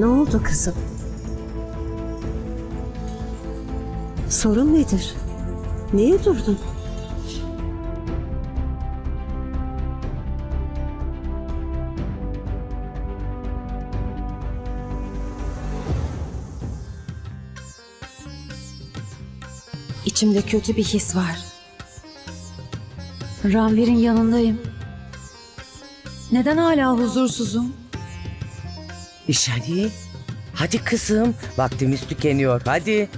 Ne oldu kızım? Sorun nedir? Niye durdun? İçimde kötü bir his var. Ranvir'in yanındayım. Neden hala huzursuzum? İşani. Hadi kızım. Vaktimiz tükeniyor. Hadi.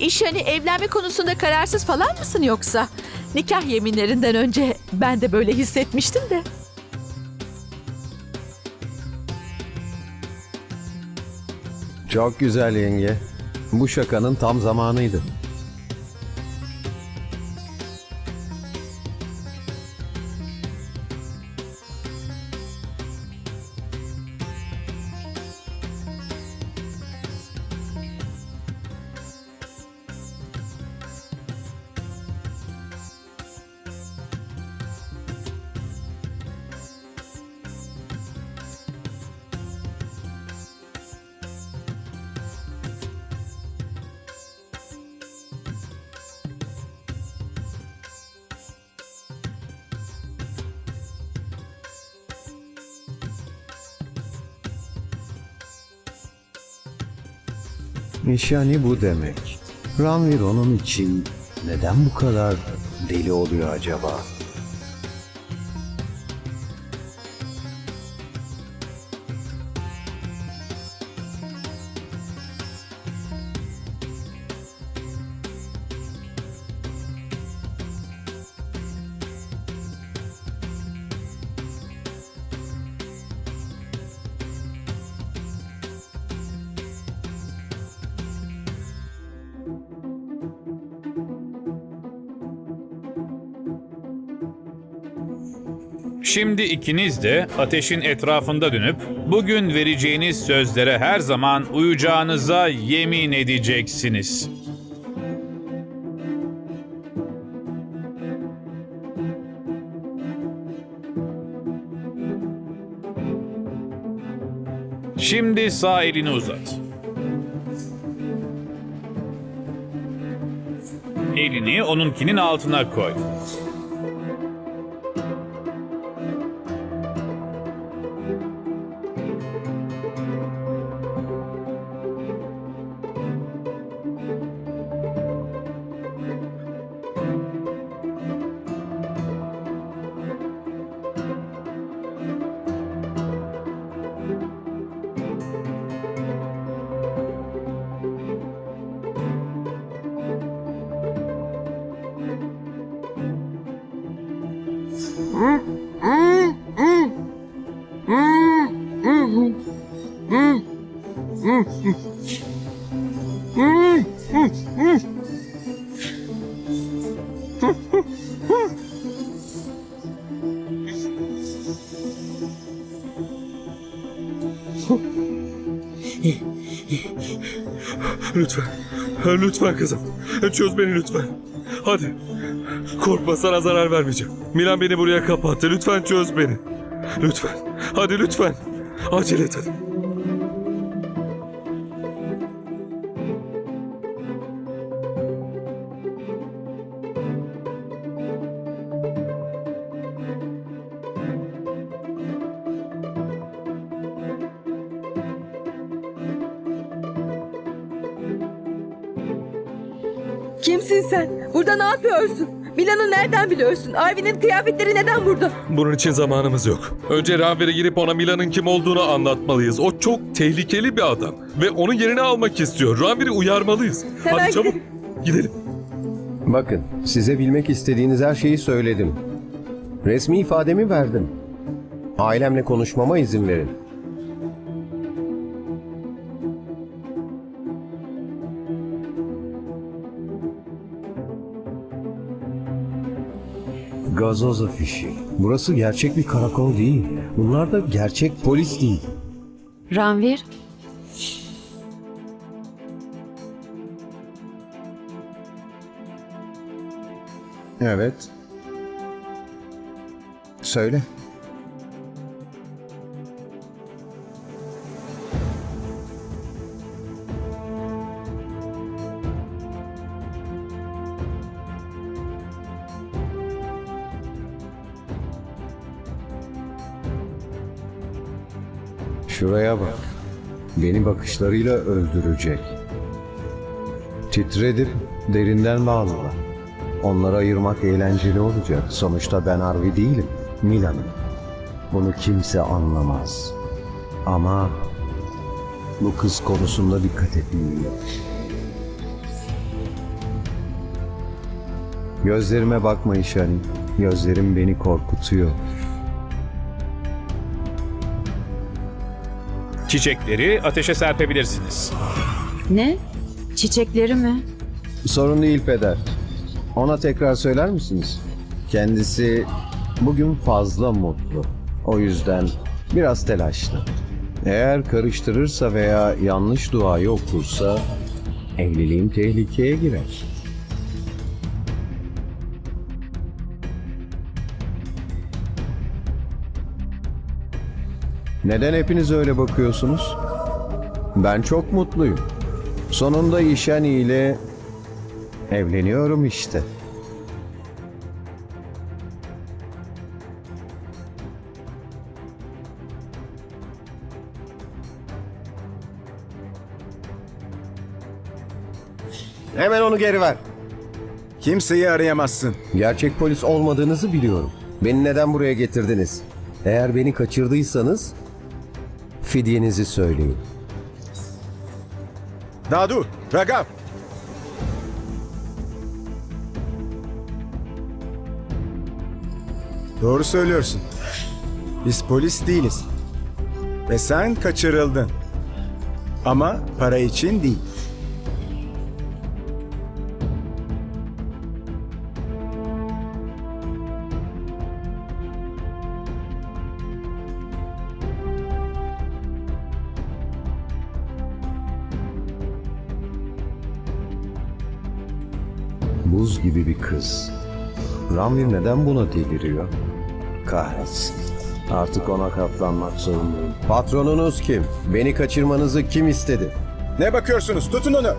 İş hani evlenme konusunda kararsız falan mısın yoksa? Nikah yeminlerinden önce ben de böyle hissetmiştim de. Çok güzel yenge. Bu şakanın tam zamanıydı. Nişani bu demek. Ranvir onun için neden bu kadar deli oluyor acaba? Şimdi ikiniz de ateşin etrafında dönüp bugün vereceğiniz sözlere her zaman uyacağınıza yemin edeceksiniz. Şimdi sağ elini uzat. Elini onunkinin altına koy. Lütfen. Lütfen kızım. Çöz beni lütfen. Hadi. Korkma sana zarar vermeyeceğim. Milan beni buraya kapattı. Lütfen çöz beni. Lütfen. Hadi lütfen. Acele et hadi. Kimsin sen? Burada ne yapıyorsun? Milan'ı nereden biliyorsun? Arvin'in kıyafetleri neden burada? Bunun için zamanımız yok. Önce Ranver'e girip ona Milan'ın kim olduğunu anlatmalıyız. O çok tehlikeli bir adam. Ve onun yerini almak istiyor. Ranver'i uyarmalıyız. Hemen Hadi çabuk. Gidelim. Bakın, size bilmek istediğiniz her şeyi söyledim. Resmi ifademi verdim. Ailemle konuşmama izin verin. Gazoz afişi. Burası gerçek bir karakol değil. Bunlar da gerçek polis değil. Ranvir, Evet. Söyle. Şuraya bak. Beni bakışlarıyla öldürecek. Titredim, derinden bağlılar. Onları ayırmak eğlenceli olacak. Sonuçta ben Arvi değilim, Milan'ım. Bunu kimse anlamaz. Ama bu kız konusunda dikkat etmeliyim. Gözlerime bakma İşani. Gözlerim beni korkutuyor. Çiçekleri ateşe serpebilirsiniz. Ne? Çiçekleri mi? Sorun değil peder. Ona tekrar söyler misiniz? Kendisi bugün fazla mutlu. O yüzden biraz telaşlı. Eğer karıştırırsa veya yanlış duayı okursa evliliğim tehlikeye girer. Neden hepiniz öyle bakıyorsunuz? Ben çok mutluyum. Sonunda İşani ile evleniyorum işte. Hemen onu geri ver. Kimseyi arayamazsın. Gerçek polis olmadığınızı biliyorum. Beni neden buraya getirdiniz? Eğer beni kaçırdıysanız fidyenizi söyleyin. Dadu, Ragav. Doğru söylüyorsun. Biz polis değiliz. Ve sen kaçırıldın. Ama para için değil. Buz gibi bir kız. Ramir neden buna deliriyor? Kahretsin. Artık ona katlanmak zorundayım. Patronunuz kim? Beni kaçırmanızı kim istedi? Ne bakıyorsunuz? Tutun onu.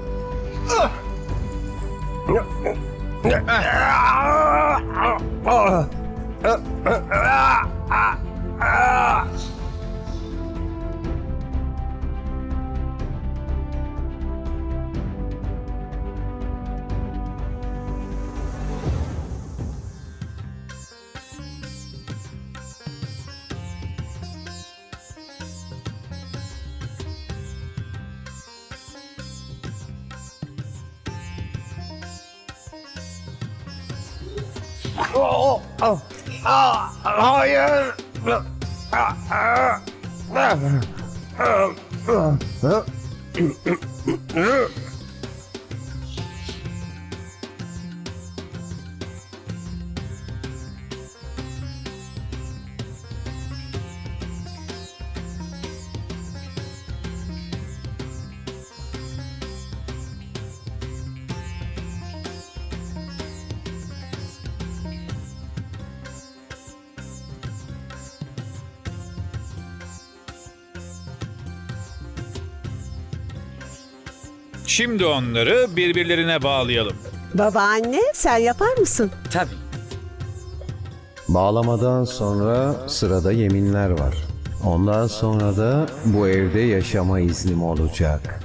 Oh, oh, oh, hayır. Şimdi onları birbirlerine bağlayalım. Babaanne sen yapar mısın? Tabii. Bağlamadan sonra sırada yeminler var. Ondan sonra da bu evde yaşama iznim olacak.